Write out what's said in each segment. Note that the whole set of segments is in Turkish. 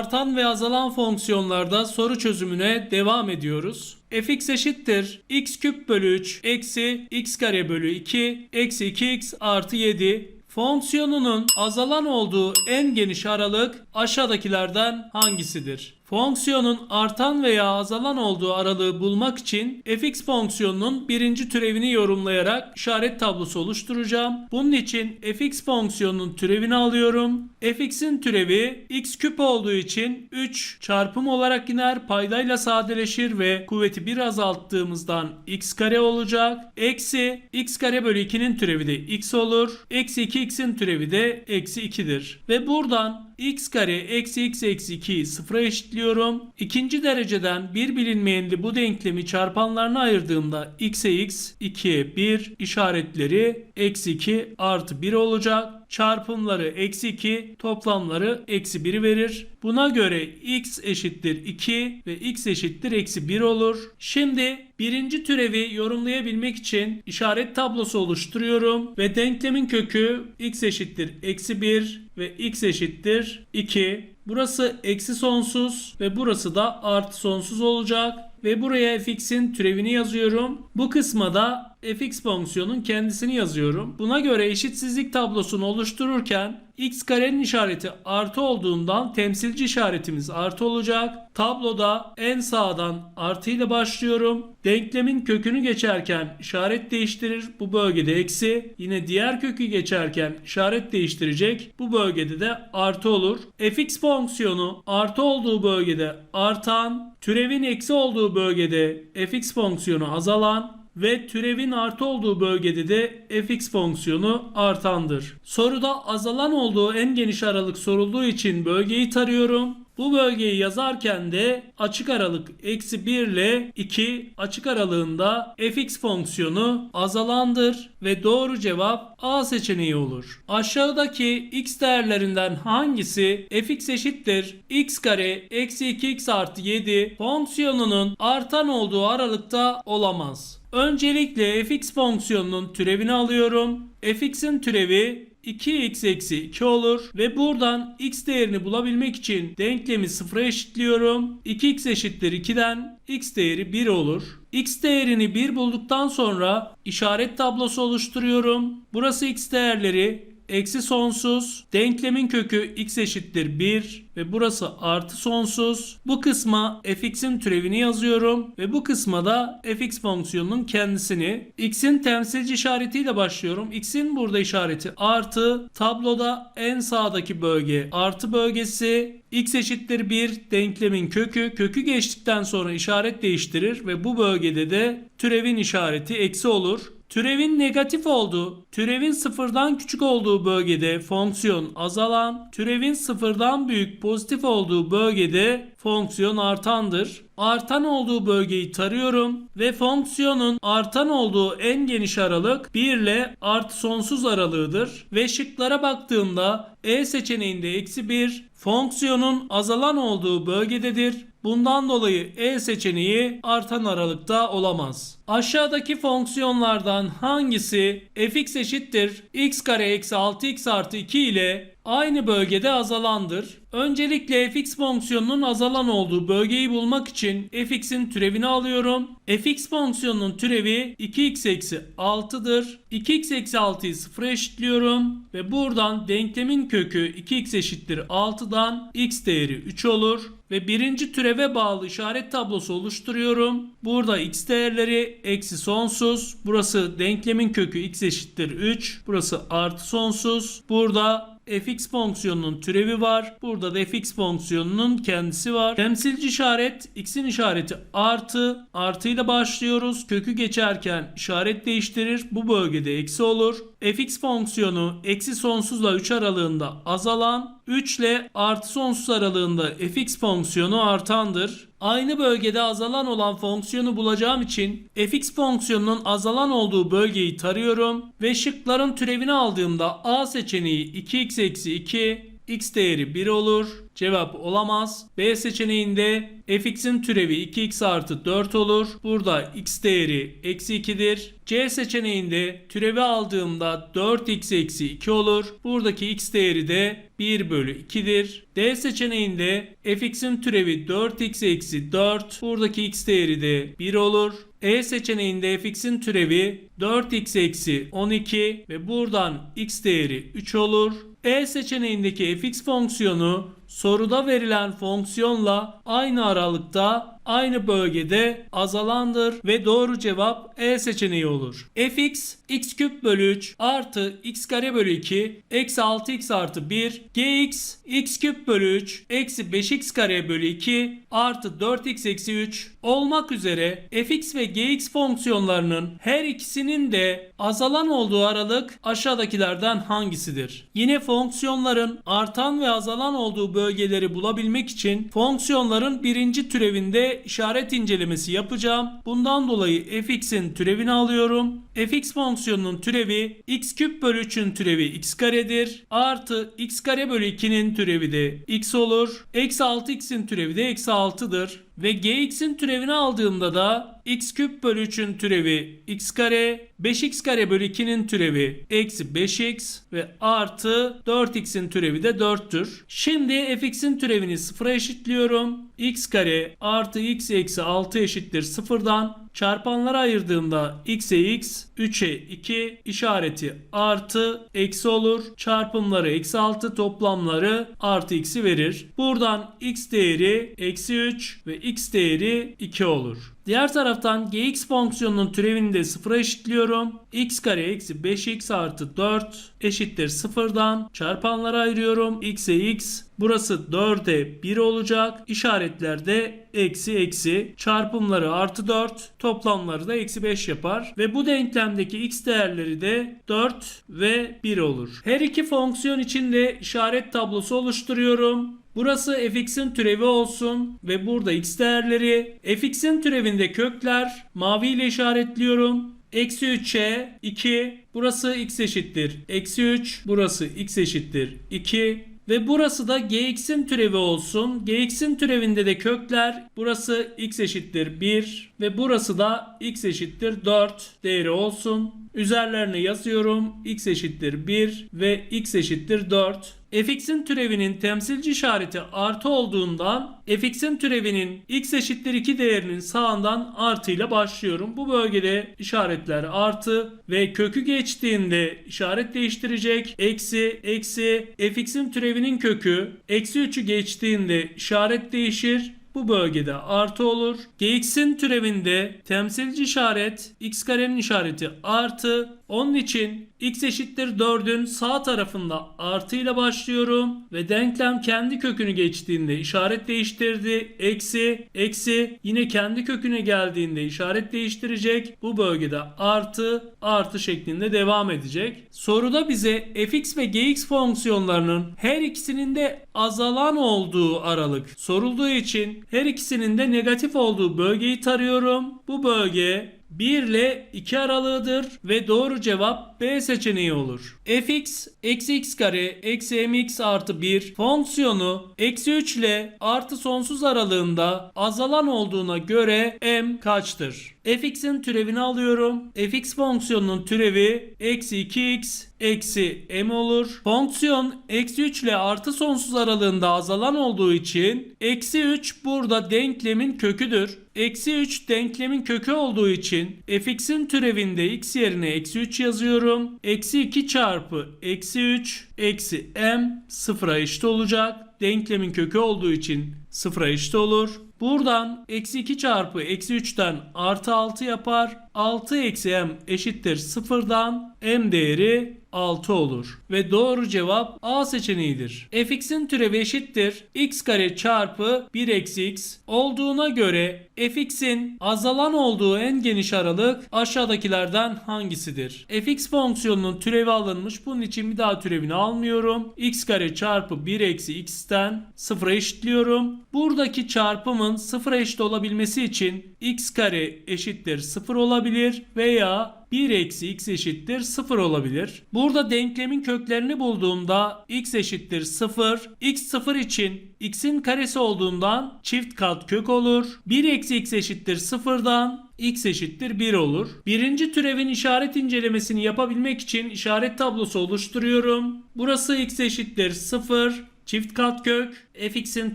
artan ve azalan fonksiyonlarda soru çözümüne devam ediyoruz. fx eşittir x küp bölü 3 eksi x kare bölü 2 eksi 2x artı 7 Fonksiyonunun azalan olduğu en geniş aralık aşağıdakilerden hangisidir? Fonksiyonun artan veya azalan olduğu aralığı bulmak için fx fonksiyonunun birinci türevini yorumlayarak işaret tablosu oluşturacağım. Bunun için fx fonksiyonunun türevini alıyorum. fx'in türevi x küp olduğu için 3 çarpım olarak iner paydayla sadeleşir ve kuvveti 1 azalttığımızdan x kare olacak. Eksi x kare bölü 2'nin türevi de x olur. Eksi 2x'in türevi de eksi 2'dir. Ve buradan x kare eksi x eksi 2'yi sıfıra eşitliyorum. İkinci dereceden bir bilinmeyenli bu denklemi çarpanlarına ayırdığımda x'e x, 2'ye 1 işaretleri eksi 2 artı 1 olacak. Çarpımları eksi 2, toplamları eksi 1 verir. Buna göre x eşittir 2 ve x eşittir eksi 1 olur. Şimdi birinci türevi yorumlayabilmek için işaret tablosu oluşturuyorum ve denklemin kökü x eşittir eksi 1 ve x eşittir 2. Burası eksi sonsuz ve burası da artı sonsuz olacak. Ve buraya fx'in türevini yazıyorum. Bu kısma da fx fonksiyonun kendisini yazıyorum. Buna göre eşitsizlik tablosunu oluştururken x karenin işareti artı olduğundan temsilci işaretimiz artı olacak. Tabloda en sağdan artı ile başlıyorum. Denklemin kökünü geçerken işaret değiştirir. Bu bölgede eksi. Yine diğer kökü geçerken işaret değiştirecek. Bu bölgede de artı olur. fx fonksiyonu artı olduğu bölgede artan, türevin eksi olduğu bölgede fx fonksiyonu azalan, ve türevin artı olduğu bölgede de fx fonksiyonu artandır. Soruda azalan olduğu en geniş aralık sorulduğu için bölgeyi tarıyorum. Bu bölgeyi yazarken de açık aralık eksi 1 ile 2 açık aralığında fx fonksiyonu azalandır ve doğru cevap A seçeneği olur. Aşağıdaki x değerlerinden hangisi fx eşittir x kare eksi 2x artı 7 fonksiyonunun artan olduğu aralıkta olamaz. Öncelikle fx fonksiyonunun türevini alıyorum. fx'in türevi 2x eksi 2 olur ve buradan x değerini bulabilmek için denklemi sıfıra eşitliyorum. 2x eşittir 2'den x değeri 1 olur. x değerini 1 bulduktan sonra işaret tablosu oluşturuyorum. Burası x değerleri eksi sonsuz. Denklemin kökü x eşittir 1 ve burası artı sonsuz. Bu kısma fx'in türevini yazıyorum ve bu kısma da fx fonksiyonunun kendisini. x'in temsilci işaretiyle başlıyorum. x'in burada işareti artı. Tabloda en sağdaki bölge artı bölgesi. x eşittir 1 denklemin kökü. Kökü geçtikten sonra işaret değiştirir ve bu bölgede de türevin işareti eksi olur. Türevin negatif olduğu, türevin sıfırdan küçük olduğu bölgede fonksiyon azalan, türevin sıfırdan büyük pozitif olduğu bölgede fonksiyon artandır. Artan olduğu bölgeyi tarıyorum ve fonksiyonun artan olduğu en geniş aralık 1 ile artı sonsuz aralığıdır. Ve şıklara baktığımda E seçeneğinde eksi 1 fonksiyonun azalan olduğu bölgededir. Bundan dolayı E seçeneği artan aralıkta olamaz. Aşağıdaki fonksiyonlardan hangisi fx eşittir x kare eksi 6x artı 2 ile aynı bölgede azalandır? Öncelikle fx fonksiyonunun azalan olduğu bölgeyi bulmak için fx'in türevini alıyorum. fx fonksiyonunun türevi 2x eksi 6'dır. 2x eksi 6'yı sıfıra eşitliyorum. Ve buradan denklemin kökü 2x eşittir 6'dan x değeri 3 olur. Ve birinci türeve bağlı işaret tablosu oluşturuyorum. Burada x değerleri eksi sonsuz. Burası denklemin kökü x eşittir 3. Burası artı sonsuz. Burada fx fonksiyonunun türevi var. Burada da fx fonksiyonunun kendisi var. Temsilci işaret x'in işareti artı. Artı ile başlıyoruz. Kökü geçerken işaret değiştirir. Bu bölgede eksi olur. Fx fonksiyonu eksi sonsuzla 3 aralığında azalan 3 ile artı sonsuz aralığında fx fonksiyonu artandır. Aynı bölgede azalan olan fonksiyonu bulacağım için fx fonksiyonunun azalan olduğu bölgeyi tarıyorum ve şıkların türevini aldığımda a seçeneği 2x eksi 2, x değeri 1 olur. Cevap olamaz. B seçeneğinde fx'in türevi 2x artı 4 olur. Burada x değeri eksi 2'dir. C seçeneğinde türevi aldığımda 4x eksi 2 olur. Buradaki x değeri de 1 bölü 2'dir. D seçeneğinde fx'in türevi 4x eksi 4. Buradaki x değeri de 1 olur. E seçeneğinde fx'in türevi 4x eksi 12 ve buradan x değeri 3 olur. E seçeneğindeki fx fonksiyonu soruda verilen fonksiyonla aynı aralıkta aynı bölgede azalandır ve doğru cevap E seçeneği olur. fx x küp bölü 3 artı x kare bölü 2 eksi 6x artı 1 gx x küp bölü 3 eksi 5x kare bölü 2 artı 4x eksi 3 olmak üzere fx ve gx fonksiyonlarının her ikisinin de azalan olduğu aralık aşağıdakilerden hangisidir? Yine fonksiyonların artan ve azalan olduğu bölgeleri bulabilmek için fonksiyonların birinci türevinde işaret incelemesi yapacağım. Bundan dolayı fx'in türevini alıyorum. fx fonksiyonunun türevi x küp bölü 3'ün türevi x karedir. Artı x kare bölü 2'nin türevi de x olur. Eksi 6x'in türevi de eksi 6'dır. Ve gx'in türevini aldığımda da x küp bölü 3'ün türevi x kare, 5x kare bölü 2'nin türevi eksi 5x ve artı 4x'in türevi de 4'tür. Şimdi fx'in türevini sıfıra eşitliyorum. X kare artı x eksi 6 eşittir sıfırdan. Çarpanlara ayırdığımda x'e x, 3'e 2 işareti artı eksi olur. Çarpımları eksi 6 toplamları artı x'i verir. Buradan x değeri eksi 3 ve x değeri 2 olur. Diğer taraftan gx fonksiyonunun türevini de sıfıra eşitliyorum. X kare eksi 5x artı 4 eşittir sıfırdan. Çarpanlara ayırıyorum. x'e x. Burası 4'e 1 olacak. İşaretler de eksi eksi. Çarpımları artı 4. Toplamları da eksi 5 yapar. Ve bu denklemdeki x değerleri de 4 ve 1 olur. Her iki fonksiyon için de işaret tablosu oluşturuyorum. Burası fx'in türevi olsun ve burada x değerleri. fx'in türevinde kökler mavi ile işaretliyorum. Eksi 3'e 2 burası x eşittir. Eksi 3 burası x eşittir. 2 ve burası da gx'in türevi olsun. gx'in türevinde de kökler burası x eşittir 1 ve burası da x eşittir 4 değeri olsun. Üzerlerine yazıyorum. x eşittir 1 ve x eşittir 4. fx'in türevinin temsilci işareti artı olduğundan fx'in türevinin x eşittir 2 değerinin sağından artıyla başlıyorum. Bu bölgede işaretler artı ve kökü geçtiğinde işaret değiştirecek. Eksi, eksi, fx'in türevinin kökü eksi 3'ü geçtiğinde işaret değişir. Bu bölgede artı olur. Gx'in türevinde temsilci işaret x karenin işareti artı. Onun için x eşittir 4'ün sağ tarafında artı ile başlıyorum. Ve denklem kendi kökünü geçtiğinde işaret değiştirdi. Eksi, eksi yine kendi köküne geldiğinde işaret değiştirecek. Bu bölgede artı, artı şeklinde devam edecek. Soruda bize fx ve gx fonksiyonlarının her ikisinin de azalan olduğu aralık sorulduğu için her ikisinin de negatif olduğu bölgeyi tarıyorum. Bu bölge 1 ile 2 aralığıdır ve doğru cevap B seçeneği olur. fx eksi x kare eksi mx artı 1 fonksiyonu eksi 3 ile artı sonsuz aralığında azalan olduğuna göre m kaçtır? Fx'in türevini alıyorum. fx fonksiyonunun türevi eksi 2x eksi m olur. Fonksiyon eksi 3 ile artı sonsuz aralığında azalan olduğu için eksi 3 burada denklemin köküdür. Eksi 3 denklemin kökü olduğu için fx'in türevinde x yerine eksi 3 yazıyorum. Eksi 2 çarpı eksi 3 eksi m sıfıra eşit olacak. Denklemin kökü olduğu için sıfıra eşit olur. Buradan eksi 2 çarpı eksi 3'ten artı 6 yapar. 6 eksi m eşittir sıfırdan m değeri 6 olur. Ve doğru cevap A seçeneğidir. fx'in türevi eşittir x kare çarpı 1 eksi x olduğuna göre fx'in azalan olduğu en geniş aralık aşağıdakilerden hangisidir? fx fonksiyonunun türevi alınmış. Bunun için bir daha türevini almıyorum. x kare çarpı 1 eksi x'ten 0'a eşitliyorum. Buradaki çarpımın 0'a eşit olabilmesi için x kare eşittir 0 olabilir veya 1 eksi x eşittir 0 olabilir. Burada denklemin köklerini bulduğumda x eşittir 0. x 0 için x'in karesi olduğundan çift kat kök olur. 1 eksi x eşittir 0'dan x eşittir 1 olur. Birinci türevin işaret incelemesini yapabilmek için işaret tablosu oluşturuyorum. Burası x eşittir 0. Çift kat kök fx'in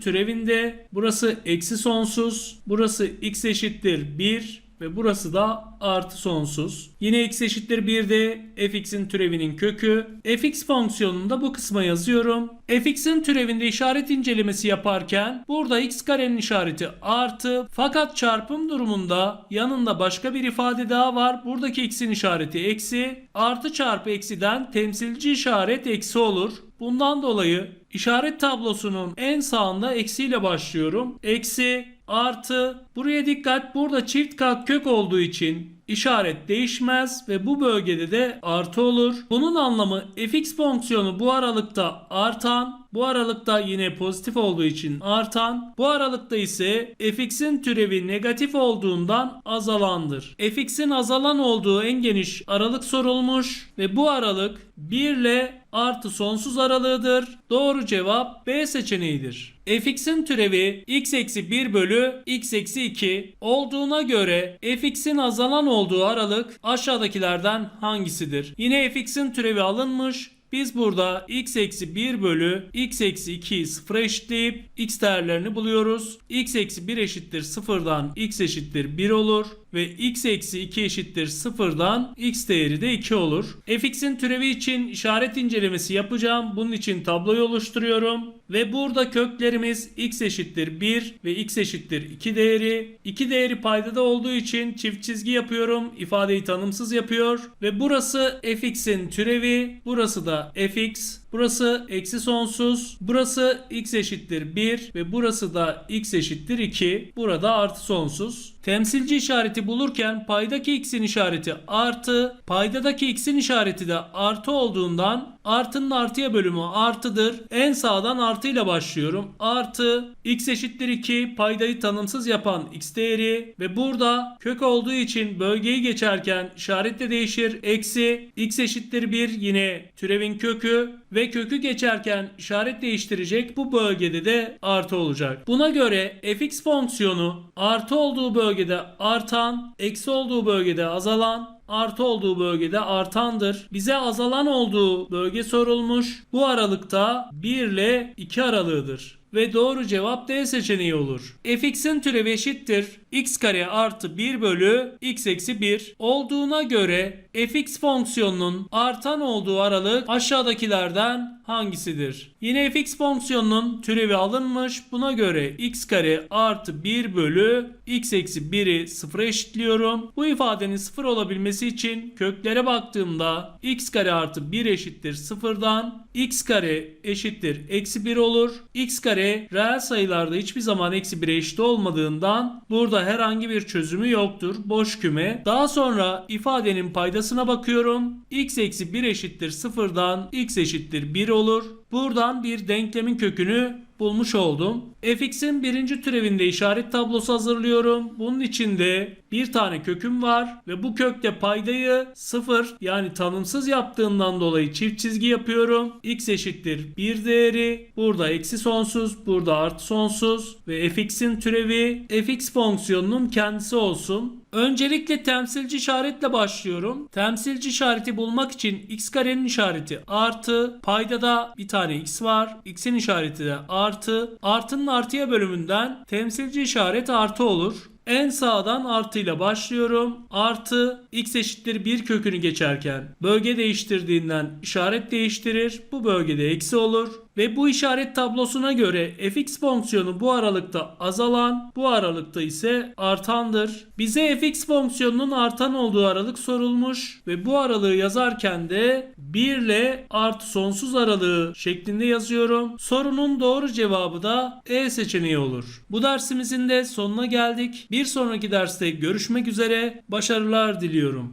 türevinde burası eksi sonsuz burası x eşittir 1 ve burası da artı sonsuz. Yine x eşittir 1'de fx'in türevinin kökü. fx fonksiyonunda bu kısma yazıyorum. fx'in türevinde işaret incelemesi yaparken burada x karenin işareti artı fakat çarpım durumunda yanında başka bir ifade daha var. Buradaki x'in işareti eksi. Artı çarpı eksiden temsilci işaret eksi olur. Bundan dolayı işaret tablosunun en sağında eksiyle başlıyorum. Eksi artı buraya dikkat burada çift kat kök olduğu için işaret değişmez ve bu bölgede de artı olur. Bunun anlamı fx fonksiyonu bu aralıkta artan, bu aralıkta yine pozitif olduğu için artan, bu aralıkta ise fx'in türevi negatif olduğundan azalandır. fx'in azalan olduğu en geniş aralık sorulmuş ve bu aralık 1 ile artı sonsuz aralığıdır. Doğru cevap B seçeneğidir. Fx'in türevi x eksi 1 bölü x eksi 2 olduğuna göre fx'in azalan olduğu aralık aşağıdakilerden hangisidir? Yine fx'in türevi alınmış. Biz burada x eksi 1 bölü x eksi 2'yi sıfıra eşitleyip x değerlerini buluyoruz. x eksi 1 eşittir sıfırdan x eşittir 1 olur ve x eksi 2 eşittir sıfırdan x değeri de 2 olur. fx'in türevi için işaret incelemesi yapacağım. Bunun için tabloyu oluşturuyorum. Ve burada köklerimiz x eşittir 1 ve x eşittir 2 değeri. 2 değeri paydada olduğu için çift çizgi yapıyorum. İfadeyi tanımsız yapıyor. Ve burası fx'in türevi. Burası da fx. Burası eksi sonsuz. Burası x eşittir 1 ve burası da x eşittir 2. Burada artı sonsuz. Temsilci işareti bulurken paydaki x'in işareti artı, paydadaki x'in işareti de artı olduğundan artının artıya bölümü artıdır. En sağdan artıyla başlıyorum. Artı x eşittir 2 paydayı tanımsız yapan x değeri ve burada kök olduğu için bölgeyi geçerken işaret de değişir. Eksi x eşittir 1 yine türevin kökü ve kökü geçerken işaret değiştirecek. Bu bölgede de artı olacak. Buna göre fx fonksiyonu artı olduğu bölgede artan, eksi olduğu bölgede azalan, artı olduğu bölgede artandır. Bize azalan olduğu bölge sorulmuş. Bu aralıkta 1 ile 2 aralığıdır. Ve doğru cevap D seçeneği olur. fx'in türevi eşittir x kare artı 1 bölü x eksi 1 olduğuna göre fx fonksiyonunun artan olduğu aralık aşağıdakilerden hangisidir? Yine fx fonksiyonunun türevi alınmış. Buna göre x kare artı 1 bölü x eksi 1'i sıfıra eşitliyorum. Bu ifadenin sıfır olabilmesi için köklere baktığımda x kare artı 1 eşittir sıfırdan x kare eşittir eksi 1 olur. x kare reel sayılarda hiçbir zaman eksi 1'e eşit olmadığından burada herhangi bir çözümü yoktur. Boş küme. Daha sonra ifadenin paydasına bakıyorum. x eksi 1 eşittir sıfırdan x eşittir 1 olur. Buradan bir denklemin kökünü bulmuş oldum. fx'in birinci türevinde işaret tablosu hazırlıyorum. Bunun içinde bir tane köküm var ve bu kökte paydayı 0 yani tanımsız yaptığımdan dolayı çift çizgi yapıyorum. x eşittir 1 değeri. Burada eksi sonsuz, burada artı sonsuz ve fx'in türevi fx fonksiyonunun kendisi olsun. Öncelikle temsilci işaretle başlıyorum. Temsilci işareti bulmak için x karenin işareti artı, paydada bir tane x var. x'in işareti de artı. Artının artıya bölümünden temsilci işaret artı olur. En sağdan artıyla başlıyorum. Artı x eşittir 1 kökünü geçerken bölge değiştirdiğinden işaret değiştirir. Bu bölgede eksi olur. Ve bu işaret tablosuna göre fx fonksiyonu bu aralıkta azalan, bu aralıkta ise artandır. Bize fx fonksiyonunun artan olduğu aralık sorulmuş ve bu aralığı yazarken de 1 ile artı sonsuz aralığı şeklinde yazıyorum. Sorunun doğru cevabı da E seçeneği olur. Bu dersimizin de sonuna geldik. Bir sonraki derste görüşmek üzere. Başarılar diliyorum.